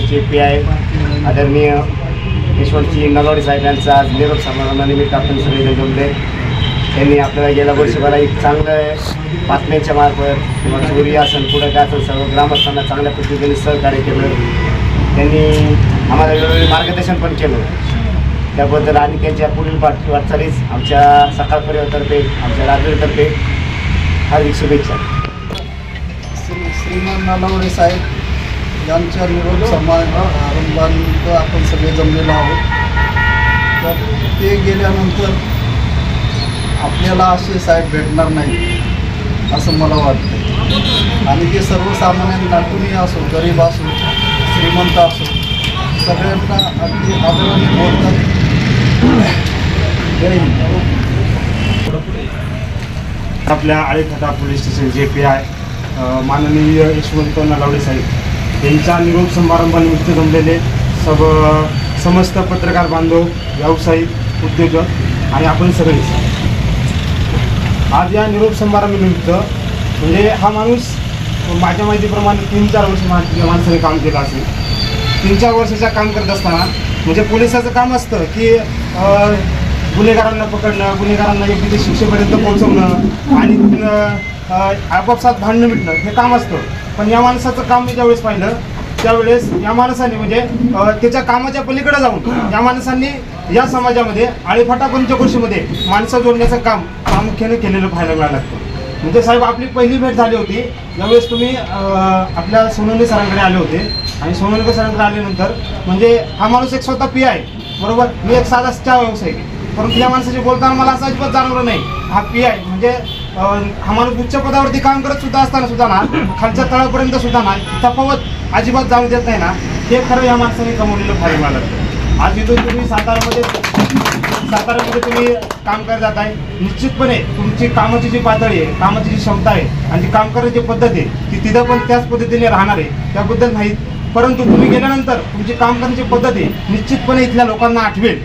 जे P I आदरणीय ईश्वरजी नलवाडी साहेब यांचा आज निरोप समारंभानिमित्त आपण सगळे जमले. त्यांनी आपल्याला गेल्या वर्षभरा एक चांगलं बातम्यांच्या मार्फत किंवा चोरी असेल पुढं काय असेल सर्व ग्रामस्थांना चांगल्या पद्धतीने सहकार्य केलं. त्यांनी आम्हाला वेळोवेळी मार्गदर्शन पण केलं. त्याबद्दल आणि त्यांच्या पुढील पाठ वाटचालीस आमच्या सकाळ परिवारतर्फे आमच्या राजवीरतर्फे हार्दिक शुभेच्छा. श्रीमान नालावडे साहेब यांच्या निरोप समारंभानिमित्त आपण सगळे जमलेलो आहोत. तर ते गेल्यानंतर आपल्याला असे साहेब भेटणार नाही असं मला वाटतं. आणि ते सर्वसामान्य नाटुनी असो गरीब असो श्रीमंत असो सगळ्यांना अगदी आदराने बोलतात. जय हिंद. आपल्या आळेथटा पोलीस स्टेशन जे पी आय माननीय यशवंत नलावडे साहेब. यांच्या निरोप समारंभानिमित्त जमलेले सब समस्त पत्रकार बांधव व्यावसायिक उद्योजक आणि आपण सगळेच आज या निरोप समारंभानिमित्त म्हणजे हा माणूस माझ्या माहितीप्रमाणे तीन चार वर्ष मा माणसाने काम केलं असेल. तीन चार वर्षाच्या काम करत असताना म्हणजे पोलिसाचं काम असतं की गुन्हेगारांना पकडणं गुन्हेगारांना योग्य ते शिक्षेपर्यंत पोहोचवणं आणि आपापसात भांडणं मिटणं हे काम असतं. पण या माणसाचं काम मी ज्यावेळेस पाहिलं त्यावेळेस या माणसाने म्हणजे त्याच्या कामाच्या पलीकडे जाऊन या माणसांनी या समाजामध्ये आळीफाटा पंचकोशीमध्ये माणसं जोडण्याचं काम प्रामुख्याने केलेलं पाहायला मिळालं लागतं. म्हणजे साहेब आपली पहिली भेट झाली होती. यावेळेस तुम्ही आपल्या सोनवणे सरांकडे आले होते आणि सोनवणे सरांकडे आल्यानंतर म्हणजे हा माणूस एक स्वतः पी आहे बरोबर? मी एक साधा चहा व्यावसायिक आहे. परंतु या माणसाशी बोलताना मला असं अजिबात जाणवलं नाही. हा पी आहे म्हणजे हा माणूस उच्च पदावरती काम करत सुद्धा असताना सुद्धा ना खालच्या तळापर्यंत सुद्धा ना तफावत अजिबात जाणू देत नाही ना हे खरं या माणसाने कमवलेलं फार मला आज इथून तुम्ही सातारामध्ये साताऱ्यामध्ये तुम्ही काम करत जात आहे निश्चितपणे तुमची कामाची जी पातळी आहे कामाची जी क्षमता आहे आणि जी काम करण्याची पद्धत आहे ती तिथं पण त्याच पद्धतीने राहणार आहे. त्याबद्दल नाही परंतु तुम्ही गेल्यानंतर तुमची काम करण्याची पद्धत आहे निश्चितपणे इथल्या लोकांना आठवेल.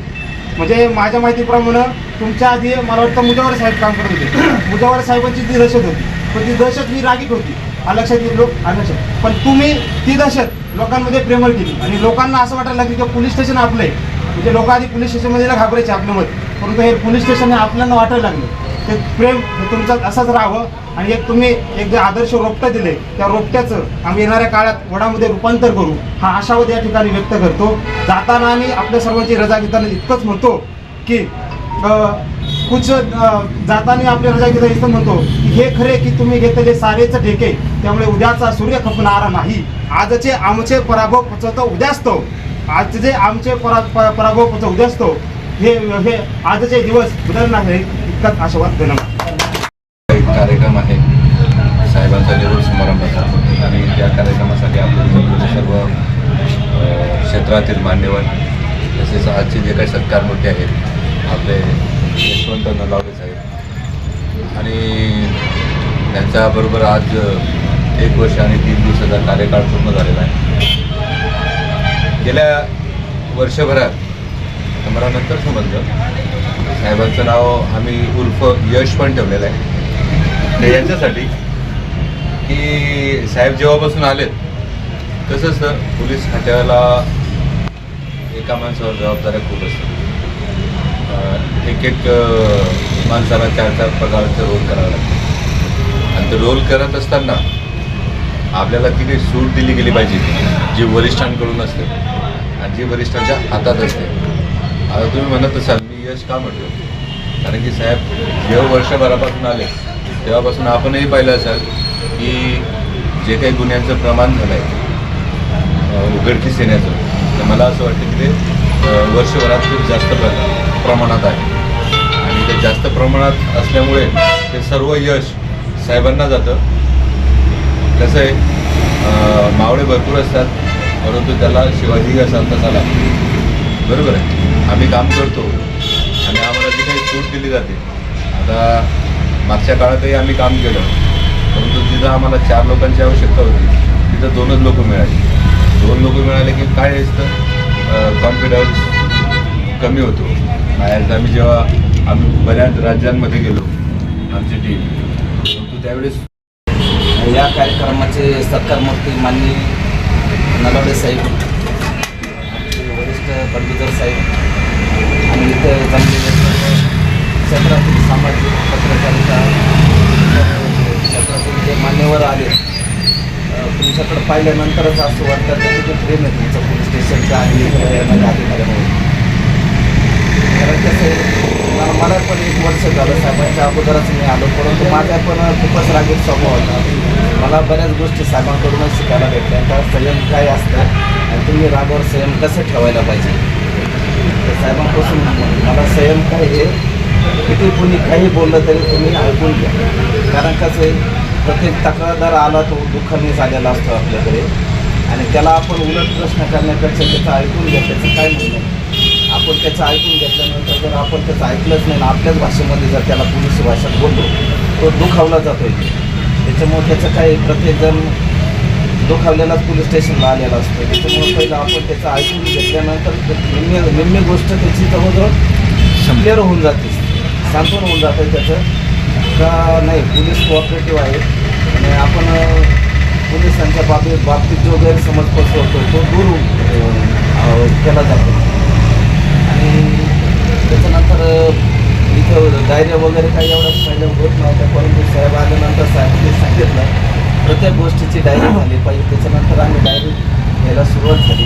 म्हणजे माझ्या माहितीप्रमाणे तुमच्या आधी मला वाटतं मुजावर साहेब काम करत होते. मुजावर साहेबांची जी दहशत होती. पण ती दहशत ही रागीत होती. हा लक्षात येईल लोक लक्षात पण तुम्ही ती दहशत लोकांमध्ये प्रेमळ केली. आणि लोकांना असं वाटायला लागलं की पोलीस स्टेशन आपलं आहे म्हणजे लोक आधी पोलीस स्टेशनमध्ये घाबरायचे आपलं मत परंतु हे पोलीस स्टेशन हे आपल्याला वाटायला लागलं. एक प्रेम तुमच्यात तुमचं असंच राहावं आणि एक तुम्ही एक जे आदर्श रोपटं दिले त्या रोपट्याचं आम्ही येणाऱ्या काळात वडामध्ये रूपांतर करू हा आशावाद या ठिकाणी व्यक्त करतो. जाताना आणि आपल्या सर्वांची रजा घेताना इतकंच म्हणतो की कुछ जाताना आपल्या रजा घेता इथं म्हणतो की हे खरे की तुम्ही घेतलेले सारेच ठेके त्यामुळे उद्याचा सूर्य खपणारा नाही. आजचे आमचे पराभव पचवतो उद्यासतो आजचे आमचे परा प- पराभव पचव उद्यासतो हे हे आजचे दिवस बदलणार आहे इतकाच आशावाद धन्यवाद. एक कार्यक्रम आहे. साहेबांचा निरोप समारंभाचा. आणि त्या कार्यक्रमासाठी आपले जमलेले सर्व क्षेत्रातील मान्यवर तसेच आजचे जे काही सत्कार मोठे आहेत आपले यशवंत नलावडे साहेब. आणि त्यांच्याबरोबर आज एक वर्ष आणि तीन दिवसाचा कार्यकाळ पूर्ण झालेला आहे. गेल्या वर्षभरात आता मला नंतर समजलं साहेबांचं नाव आम्ही उर्फ यश पण ठेवलेलं आहे. ते याच्यासाठी की साहेब जेव्हापासून आलेत तसंच पोलीस खात्याला एका माणसावर जबाबदाऱ्या खूप असतात. एक एक माणसाला चार चार प्रकारचं रोल करावं लागतं आणि ते रोल करत असताना आपल्याला ती काही सूट दिली गेली पाहिजे जी वरिष्ठांकडून असते आणि जी वरिष्ठांच्या हातात असते. आता तुम्ही म्हणत असाल मी यश का म्हटलं? कारण की साहेब जेव्हा वर्षभरापासून आले तेव्हापासून आपणही पाहिलं असाल की जे काही गुन्ह्यांचं प्रमाण झालं आहे उघडकीस येण्याचं तर मला असं वाटतं की ते वर्षभरात खूप जास्त प्र प्रमाणात आहे. आणि ते जास्त प्रमाणात असल्यामुळे ते सर्व यश साहेबांना जातं. कसं आहे मावळे भरपूर असतात परंतु त्याला शिवाजी असा तसा बरोबर आहे? आम्ही काम करतो. आणि आम्हाला जी काही सूट दिली जाते. आता मागच्या काळातही आम्ही काम केलं. परंतु तिथं आम्हाला चार लोकांची आवश्यकता होती. तिथं दोनच लोक मिळाली. दोन लोक मिळाले की काय असतं? कॉन्फिडन्स कमी होतो. बाहेर आम्ही जेव्हा आम्ही बऱ्याच राज्यांमध्ये गेलो आमची टीम परंतु त्यावेळेस या कार्यक्रमाचे सत्कारमूर्ती माननीय नलवडे साहेब बंडुजर साहेब आणि इथं जमलेले सर्व क्षेत्रातील सामाजिक पत्रकारिता इतर क्षेत्रातील जे मान्यवर आले तुमच्याकडं तुमच्याकडे पाहिल्यानंतरच असं वाटतं की किती प्रेम आहे तुमचं पोलीस स्टेशनच्या आणि इथं कारण कसं आहे मला पण एक वर्ष झालं साहेबांच्या अगोदरच मी आलो परंतु माझ्या पण खूपच रागीट स्वभाव होता. मला बऱ्याच गोष्टी साहेबांकडूनच शिकायला भेटल्या. त्या संयम काय असतं आणि तुम्ही रागावर संयम कसं ठेवायला पाहिजे? साहेबांपासून मला संयम काय आहे किती कोणी काही बोललं तरी तुम्ही ऐकून घ्या. कारण कसं आहे प्रत्येक तक्रारदार आला तो दुःखाने झालेला असतो आपल्याकडे. आणि त्याला आपण उलट प्रश्न करण्यापेक्षा त्याचं ऐकून घ्या त्याचं काय म्हणणं आपण त्याचं ऐकून घेतल्यानंतर जर आपण त्याचं ऐकलंच नाही आपल्याच भाषेमध्ये जर त्याला पोलिसी भाषेत बोललो तो दुखावला जातो त्याच्यामुळे त्याचं काही प्रत्येकजण दुखावलेलाच पोलीस स्टेशनला आलेला असतो. त्याच्यामुळे पहिलं आपण त्याचं ऐकून घेतल्यानंतर ते निम्मे निम्मी गोष्ट त्याची जवळजवळ क्लिअर होऊन जाते. सांत्वन होऊन जातं त्याचं. का नाही पोलीस कोऑपरेटिव्ह आहे. आणि आपण पोलिसांच्या बाबतीत बाबतीत जो गैरसमज पसरवतो तो दूर केला जातो. आणि त्याच्यानंतर इथं डायऱ्या वगैरे काही एवढं पहिल्या होत नव्हत्या. परंतु साहेब आल्यानंतर साहेबांनी सांगितलं प्रत्येक गोष्टीची डायरी झाली. पाहिजे त्याच्यानंतर आम्ही डायरी घ्यायला सुरुवात झाली.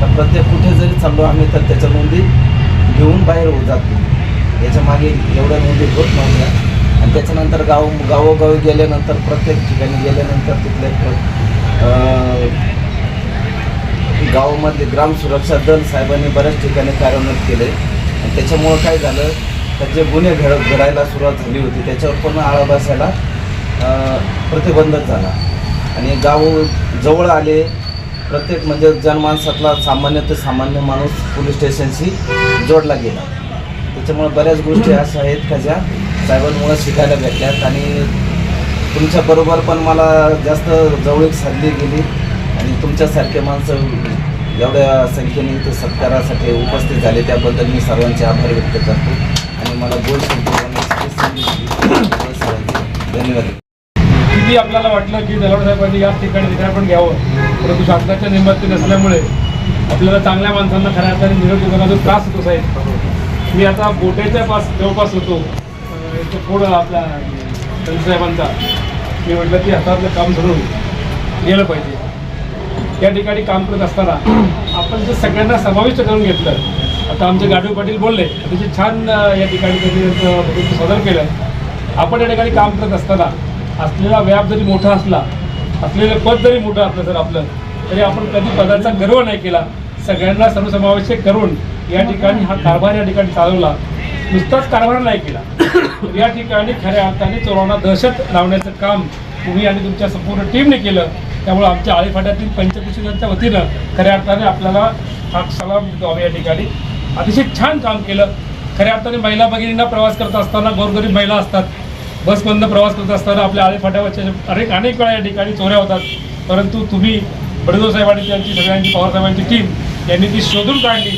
तर प्रत्येक कुठे जरी चाललो आम्ही तर त्याच्या नोंदी घेऊन बाहेर होत जातो. याच्या मागे एवढ्या नोंदी होत नव्हत्या. आणि त्याच्यानंतर गाव गावोगावी गेल्यानंतर प्रत्येक ठिकाणी गेल्यानंतर तिथले प्र- गावामधले ग्राम सुरक्षा दल साहेबांनी बऱ्याच ठिकाणी कार्यान्वित केले. आणि त्याच्यामुळं काय झालं? तर जे गुन्हे घड घडायला सुरुवात झाली होती त्याच्यावर पण आळा बसायला प्रतिबंधक झाला. आणि गाव जवळ आले प्रत्येक म्हणजे जनमानसातला सामान्य ते सामान्य माणूस पोलीस स्टेशनशी जोडला गेला. त्याच्यामुळे बऱ्याच गोष्टी अशा आहेत का ज्या साहेबांमुळे शिकायला भेटल्यात आणि तुमच्याबरोबर पण मला जास्त जवळीक साधली गेली आणि तुमच्यासारखे माणसं एवढ्या संख्येने ते सत्कारासाठी उपस्थित झाले त्याबद्दल मी सर्वांचे आभार व्यक्त करतो. आणि मला गोल धन्यवाद. किती आपल्याला वाटलं की दलाड साहेबांनी याच ठिकाणी तिथे पण घ्यावं परंतु शासनाच्या नियमात नसल्यामुळे आपल्याला चांगल्या माणसांना खऱ्या अर्थाने निरोप देताना त्रास होतो साहेब मी आता बोटेच्या पास जवळपास होतो. याचं थोडं आपला आपल्या साहेबांचा? मी म्हटलं की हातातलं काम धरून गेलं पाहिजे. या ठिकाणी काम करत असताना आपण जर सगळ्यांना समाविष्ट करून घेतलं आता आमचे गाडू पाटील बोलले अतिशय छान या ठिकाणी त्यांनी सादर केलं. आपण या ठिकाणी काम करत असताना असलेला व्याप जरी मोठा असला असलेलं पद जरी मोठं असलं तर आपलं तरी आपण कधी पदाचा गर्व नाही केला. सगळ्यांना सर्वसमावेशक करून या ठिकाणी हा कारभार या ठिकाणी चालवला. नुसताच कारभार नाही केला. या ठिकाणी खऱ्या अर्थाने चोरांना दहशत लावण्याचं काम तुम्ही आणि तुमच्या संपूर्ण टीमने केलं. त्यामुळे आमच्या आळीफाट्यातील पंचकृषीच्या वतीनं खऱ्या अर्थाने आपल्याला हा सलाम देतो आम्ही या ठिकाणी. अतिशय छान काम केलं. खऱ्या अर्थाने महिला भगिनींना प्रवास करत असताना गोरगरीब महिला असतात. बसमधनं प्रवास करत असताना आपल्या आळेफाट्यावरच्या अनेक अनेक वेळा या ठिकाणी चोऱ्या होतात. परंतु तुम्ही बडदो साहेब आणि त्यांची सगळ्यांची पवारसाहेबांची टीम यांनी ती शोधून काढली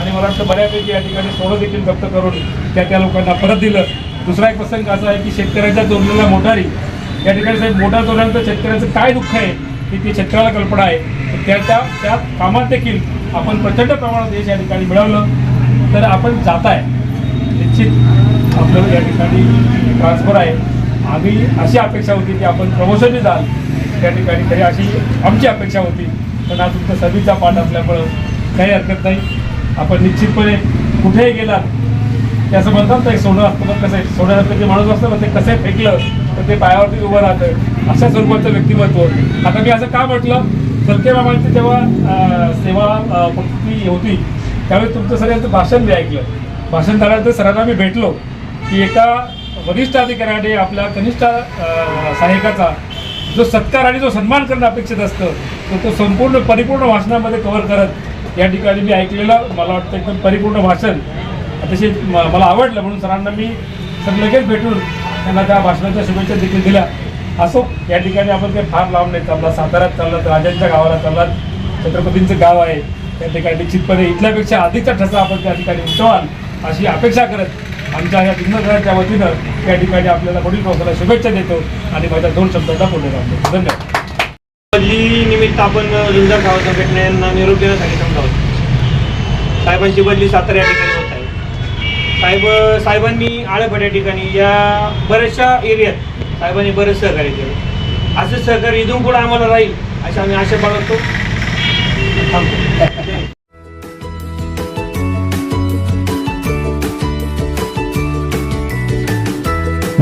आणि मला वाटतं बऱ्यापैकी या ठिकाणी सोनं देखील जप्त करून त्या त्या लोकांना परत दिलं. दुसरा एक प्रसंग असा आहे की शेतकऱ्यांच्या चोरलेल्या मोटारी. या ठिकाणी साहेब मोटार चोरल्यानंतर शेतकऱ्याचं काय दुःख आहे की ती शेतकऱ्याला कल्पना आहे. त्या त्या त्या कामात देखील आपण प्रचंड प्रमाणात यश या ठिकाणी मिळवलं. तर आपण जात आहे निश्चित. आपलं या ठिकाणी ट्रान्सफर आहे. आम्ही अशी अपेक्षा होती की आपण प्रमोशनही जाल. त्या ठिकाणी तरी अशी आमची अपेक्षा होती. पण आज तुमचा सभेचा पाठ असल्यामुळं काही हरकत नाही. आपण निश्चितपणे कुठेही गेलात ते असं म्हणतात ना एक सोनं असतं पण कसं आहे? सोन्यासारखं जे माणूस असतं ना ते कसं फेकलं तर ते पायावरती उभं राहतं. अशा स्वरूपाचं व्यक्तिमत्व. आता मी असं का म्हटलं? सलके मामांची जेव्हा सेवा अं, होती त्यावेळी तुमचं सगळ्यांचं भाषण मी ऐकलं. भाषण झाल्यानंतर सरांना मी भेटलो. की एका वरिष्ठ अधिकाऱ्याने आपल्या कनिष्ठ सहायकाचा सहाय्यकाचा जो सत्कार आणि जो सन्मान करणं अपेक्षित असतं तर तो संपूर्ण परिपूर्ण भाषणामध्ये कव्हर करत या ठिकाणी मी ऐकलेलं मला वाटतं एकदम परिपूर्ण भाषण अतिशय मला आवडलं. म्हणून सरांना मी सर लगेच भेटून त्यांना त्या भाषणाच्या शुभेच्छा देखील दिल्या. असो या ठिकाणी आपण काही फार लांब नाही चालला साताऱ्यात चाललात राजांच्या गावाला चाललात छत्रपतींचं गाव आहे त्या ठिकाणी निश्चितपणे इथल्यापेक्षा अधिकचा ठसा आपण त्या ठिकाणी उठवाल अशी अपेक्षा करत आमच्या या दिग्नगराच्या वतीनं त्या ठिकाणी आपल्याला पुढील पावसाला शुभेच्छा देतो आणि माझ्या दोन शब्दांचा पुढे लागतो धन्यवाद. बदली निमित्त आपण जुंजार गाव संघटनेयांना निरोप देण्यासाठी समजा होतो साहेबांची बदली सातारा या ठिकाणी होत आहे. साहेब साहेबांनी आळेफाट या ठिकाणी या बऱ्याचशा एरियात साहेबांनी बरेच सहकार्य केलं. असं सहकार्य इथून पुढे आम्हाला राहील अशी आम्ही आशा बाळगतो.